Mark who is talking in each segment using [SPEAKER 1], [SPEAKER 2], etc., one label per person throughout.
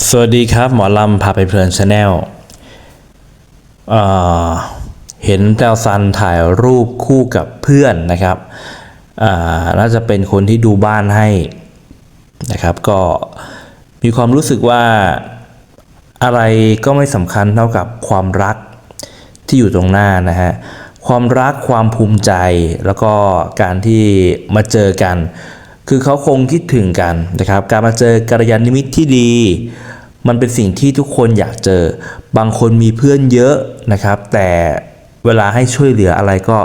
[SPEAKER 1] สวัสดีครับ หมอลำพาไปเพลินชาแนลเห็นแต้วซันถ่ายรูปคู่กับเพื่อนนะครับน่าจะเป็นคนที่ดูบ้านให้นะครับ ก็มีความรู้สึกว่าอะไรก็ไม่สำคัญเท่ากับความรักที่อยู่ตรงหน้านะฮะความรักความภูมิใจแล้วก็การที่มาเจอกัน คือเขาคงคิดถึงกันนะครับ การมาเจอกัลยาณมิตรที่ดี มันเป็นสิ่งที่ทุกคนอยากเจอ บางคนมีเพื่อนเยอะนะครับ แต่เวลาให้ช่วยเหลืออะไรก็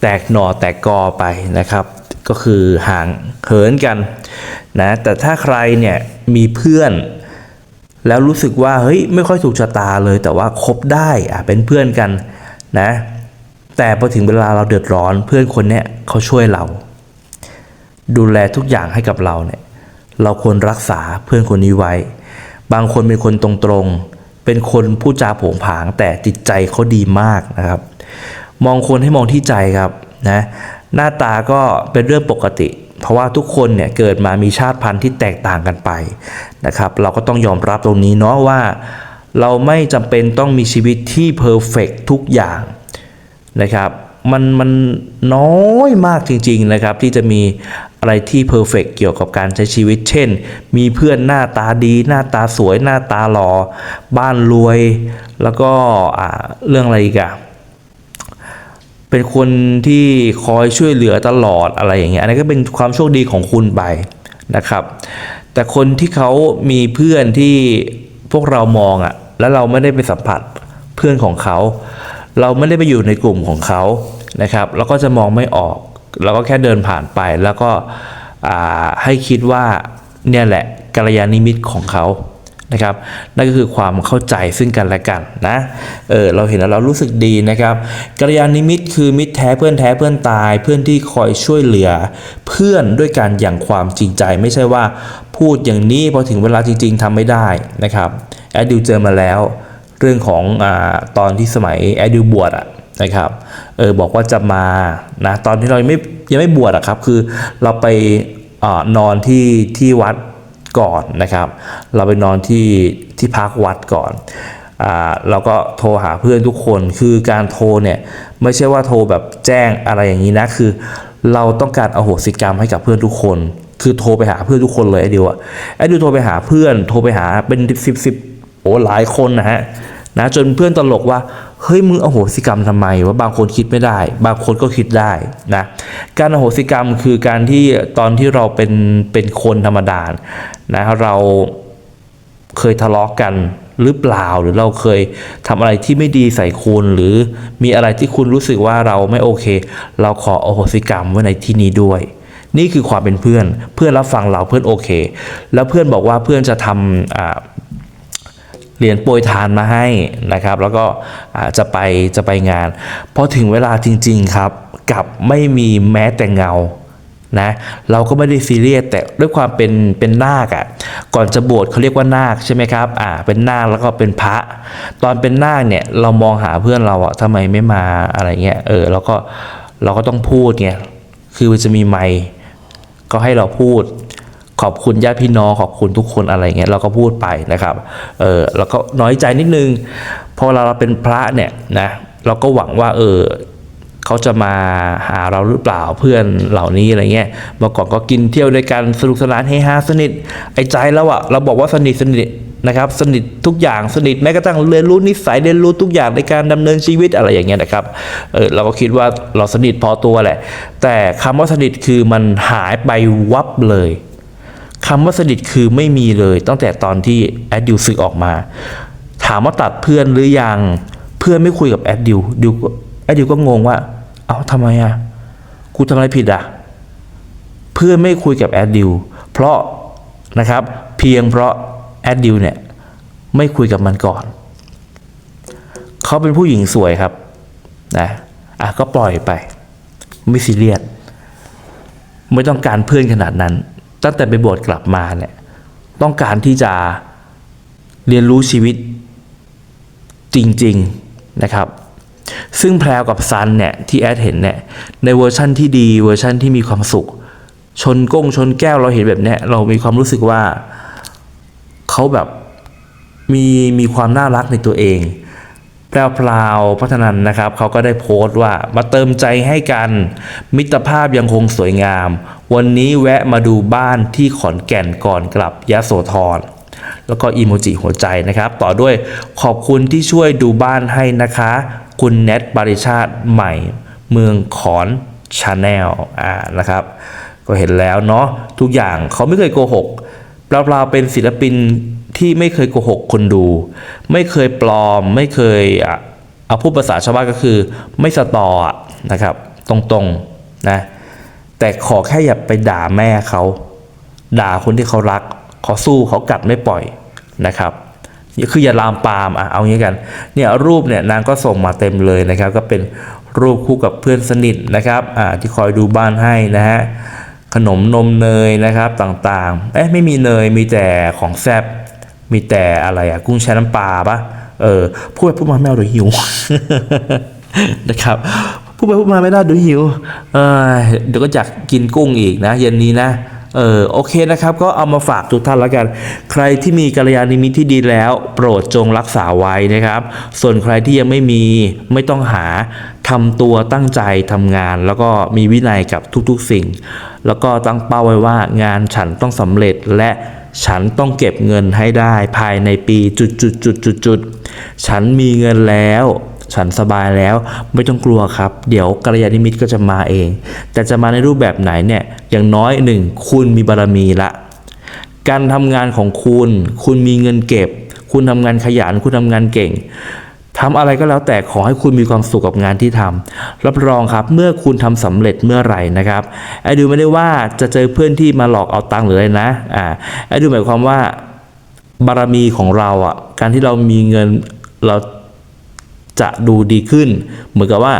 [SPEAKER 1] แตกหน่อแตกกอไปนะครับ ก็คือห่างเหินกันนะแต่ถ้าใครเนี่ยมีเพื่อน แล้วรู้สึกว่าเฮ้ยไม่ค่อยถูกชะตาเลย แต่ว่าคบได้อะเป็นเพื่อนกันนะ แต่พอถึงเวลาเราเดือดร้อนเพื่อนคนเนี้ยเขาช่วยเรา ดูแลทุกอย่างให้กับเราเนี่ย เราควรรักษาเพื่อนคนนี้ไว้ บางคนเป็นคนตรงๆ เป็นคนพูดจาโผงผาง แต่จิตใจเขาดีมากนะครับ มองคนให้มองที่ใจครับนะหน้าตาก็เป็นเรื่องปกติ เพราะว่าทุกคนเนี่ยเกิดมามีชาติพันธุ์ที่แตกต่างกันไปนะครับ เราก็ต้องยอมรับตรงนี้เนาะว่า เราไม่จำเป็นต้องมีชีวิตที่เพอร์เฟกทุกอย่างนะครับมันมันน้อยมากจริงๆนะครับที่จะมี อะไรที่เพอร์เฟกเกี่ยวกับการใช้ชีวิต เช่น มีเพื่อนหน้าตาดี หน้าตาสวย หน้าตาหลอ่อบ้านรวย แล้วก็เรื่องอะไรอีกอะเป็นคนที่คอยช่วยเหลือตลอดอะไรอย่างเงี้ยอันนี้ก็เป็นความโชคดีของคุณไปนะครับ แต่คนที่เขามีเพื่อนที่พวกเรามองอะ่ะแล้วเราไม่ได้ไปสัมผัสเพื่อนของเขา เราไม่ได้ไปอยู่ในกลุ่มของเขานะครับ แล้วก็จะมองไม่ออก เราก็แค่เดินผ่านไปแล้วก็ให้คิดว่าเนี่ยแหละกัลยาณมิตรของเขานะครับนั่นก็คือความเข้าใจซึ่งกันและกันนะเออเราเห็นแล้วเรารู้สึกดีนะครับกัลยาณมิตรคือมิตรแท้เพื่อนแท้เพื่อนตาย เพื่อนที่คอยช่วยเหลือ เพื่อนด้วยการอย่างความจริงใจ ไม่ใช่ว่าพูดอย่างนี้พอถึงเวลาจริง ๆทำไม่ได้นะครับแอดดิวเจอมาแล้ว เรื่องของอตอนที่สมัยแอดดิวบวชอะ นะครับเออบอกว่าจะมานะตอนที่เรายังไม่ยังไม่บวชอะครับ คือเราไปอนอนที่ที่วัดก่อนนะครับ เราไปนอนที่ที่พักวัดก่อนอ่าเราก็โทรหาเพื่อนทุกคนคือการโทรเนี่ยไม่ใช่ว่าโทรแบบแจ้งอะไรอย่างนี้นะคือ เราต้องการอโหสิกรรมให้กับเพื่อนทุกคน คือโทรไปหาเพื่อนทุกคนเลยไอ้ดิวอะไอ้ดิวโทรไปหาเพื่อน โทรไปหาเป็นสิบสิบโอ้หลายคนนะฮะนะจนเพื่อนตลกว่าเฮ้ยมึงอโหสิกรรมทำไมว่าบางคนคิดไม่ได้ บางคนก็คิดได้นะการอโหสิกรรมคือการที่ตอนที่เราเป็นเป็นคนธรรมดานะเราเคยทะเลาะกันหรือเปล่าหรือเราเคยทำอะไรที่ไม่ดีใส่คุณ หรือมีอะไรที่คุณรู้สึกว่าเราไม่โอเค เราขออโหสิกรรมไว้ในที่นี้ด้วย นี่คือความเป็นเพื่อน เพื่อนรับฟังเราเพื่อนโอเค แล้วเพื่อนบอกว่าเพื่อนจะทำอ่า เหรียญโปรยทานมาให้นะครับ แล้วก็จะไปจะไปงานพอถึงเวลาจริง ๆครับกลับไม่มีแม้แต่เงานะเราก็ไม่ได้ซีเรียสแต่ด้วยความเป็นเป็นนาคอะ่ะก่อนจะบวชเขาเรียกว่านาคใช่ไหมครับอ่าเป็นนาคแล้วก็เป็นพระ ตอนเป็นนาคเนี่ยเรามองหาเพื่อนเราอะทำไมไม่มาอะไรเงี้ยเออแล้วก็เราก็ต้องพูดไงคือมันจะมีไมค์ก็ให้เราพูด ขอบคุณญาติพี่น้องขอบคุณทุกคนอะไรเงี้ยเราก็พูดไปนะครับเออแล้วก็น้อยใจนิดนึงพอเราเป็นพระเนี่ยนะเราก็หวังว่าเออเขาจะมาหาเราหรือเปล่าเพื่อนเหล่านี้อะไรเงี้ยเมื่อก่อนก็กินเที่ยวด้วยกันสนุกสนานเฮฮาสนิทไอ้ใจแล้วอะเราบอกว่าสนิทสนิทนะครับสนิททุกอย่างสนิทแม้กระทั่งเรียนรู้นิสัยเรียนรู้ทุกอย่างในการดำเนินชีวิตอะไรอย่างเงี้ยนะครับเออเราก็คิดว่าเราสนิทพอตัวแหละ แต่คำว่าสนิทคือมันหายไปวับเลย คำว่าสนิทคือไม่มีเลยตั้งแต่ตอนที่แอดดิวสึกออกมา ถามว่าตัดเพื่อนหรือยัง เพื่อนไม่คุยกับแอดดิวดิวแอดดิวก็งงว่า เอ้าทำไมอะกูทำอะไรผิดอะ เพื่อนไม่คุยกับแอดดิวเพราะนะครับ เพียงเพราะแอดดิวเนี่ยไม่คุยกับมันก่อน เขาเป็นผู้หญิงสวยครับนะอะก็ปล่อยไป ไม่ซีเรียสไม่ต้องการเพื่อนขนาดนั้น ตั้งแต่ไปบวชกลับมาเนี่ยต้องการที่จะเรียนรู้ชีวิตจริง ๆ นะครับ ซึ่งแพรวกับซันเนี่ยที่แอดเห็นเนี่ยในเวอร์ชั่นที่ดีเวอร์ชั่นที่มีความสุข ชนก้งชนแก้วเราเห็นแบบเนี้ยเรามีความรู้สึกว่าเขาแบบมีมีความน่ารักในตัวเองแพรวพราวพัฒนันนะครับเขาก็ได้โพสต์ว่ามาเติมใจให้กัน มิตรภาพยังคงสวยงาม วันนี้แวะมาดูบ้านที่ขอนแก่นก่อนกลับยะโสธรแล้วก็อีโมจิหัวใจนะครับ ต่อด้วยขอบคุณที่ช่วยดูบ้านให้นะคะ คุณเน็ตบริชาติใหม่ เมืองขอนชาแนลอ่านะครับ ก็เห็นแล้วเนาะทุกอย่างเขาไม่เคยโกหกเปล่าๆเป็นศิลปินที่ไม่เคยโกหกคนดู ไม่เคยปลอม ไม่เคยอะเอาพูดภาษาชาวบ้านก็คือ ไม่สตออะนะครับ ตรงๆนะ แต่ขอแค่อย่าไปด่าแม่เขา ด่าคนที่เขารักเขาสู้เขากัดไม่ปล่อยนะครับคืออย่าลามปามอะเอางี้กันเนี่ยรูปเนี่ยนางก็ส่งมาเต็มเลยนะครับ ก็เป็นรูปคู่กับเพื่อนสนิทนะครับอ่าที่คอยดูบ้านให้นะฮะขนมนมเนยนะครับต่างๆเอ๊ะไม่มีเนยมีแต่ของแซบมีแต่อะไรอะกุ้งแช่น้ำปลาปะเออพูดไปพูดมาแมวเดี๋ยวหิวนะครับ พูดไปพูดมาไม่ได้ดี๋ยวหิวเออเดี๋ยวก็อยากกินกุ้งอีกนะ เย็นนี้นะเออโอเคนะครับ ก็เอามาฝากทุกท่านแล้วกัน ใครที่มีกัลยาณมิตรที่ดีแล้ว โปรดจงรักษาไว้นะครับ ส่วนใครที่ยังไม่มีไม่ต้องหาทำตัวตั้งใจทำงาน แล้วก็มีวินัยกับทุกๆสิ่ง แล้วก็ตั้งเป้าไว้ว่างานฉันต้องสำเร็จและฉันต้องเก็บเงินให้ได้ภายในปีจุดจุดจุดจุดจุดๆฉันมีเงินแล้ว ฉันสบายแล้วไม่ต้องกลัวครับ เดี๋ยวกัลยาณมิตรก็จะมาเอง แต่จะมาในรูปแบบไหนเนี่ยอย่างน้อยหนึ่งคุณมีบารมีละ การทำงานของคุณ คุณมีเงินเก็บ คุณทำงานขยันคุณทำงานเก่งทำอะไรก็แล้วแต่ขอให้คุณมีความสุขกับงานที่ทำรับรองครับเมื่อคุณทำสำเร็จเมื่อไหร่นะครับไอ้ดูไม่ได้ว่าจะเจอเพื่อนที่มาหลอกเอาตังค์หรืออะไรนะอ่าไอ้ดูหมายความว่าบารมีของเราอะการที่เรามีเงินเรา จะดูดีขึ้น เหมือนกับว่า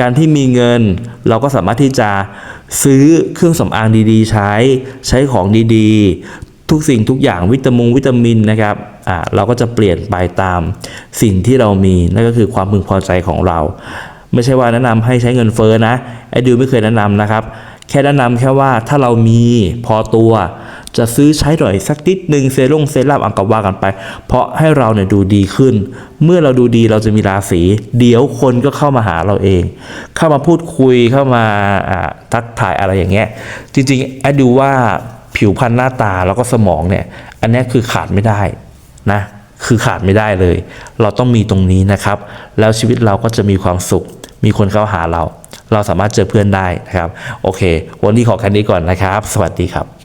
[SPEAKER 1] การที่มีเงินเราก็สามารถที่จะซื้อเครื่องสำอางดีๆ ใช้ใช้ของดีๆ ทุกสิ่งทุกอย่างวิตามินวิตามินนะครับอ่าเราก็จะเปลี่ยนไปตามสิ่งที่เรามีนั่นก็คือความพึงพอใจของเรา ไม่ใช่ว่าแนะนำให้ใช้เงินเฟ้อนะไอ้ดิวไม่เคยแนะนำนะครับ แค่แนะนำแค่ว่าถ้าเรามีพอตัว จะซื้อใช้หน่อยสักนิดหนึ่งเซรุ่งเซรั่มอังกว่ากันไป เพราะให้เราเนี่ยดูดีขึ้น เมื่อเราดูดีเราจะมีราศีเดี๋ยวคนก็เข้ามาหาเราเอง เข้ามาพูดคุยเข้ามาทักทายอะไรอย่างเงี้ยจริงๆแอดดูว่าผิวพรรณหน้าตาแล้วก็สมองเนี่ย อันนี้คือขาดไม่ได้นะคือขาดไม่ได้เลย เราต้องมีตรงนี้นะครับ แล้วชีวิตเราก็จะมีความสุข มีคนเข้าหาเรา เราสามารถเจอเพื่อนได้นะครับ โอเค วันนี้ขอแค่นี้ก่อนนะครับ สวัสดีครับ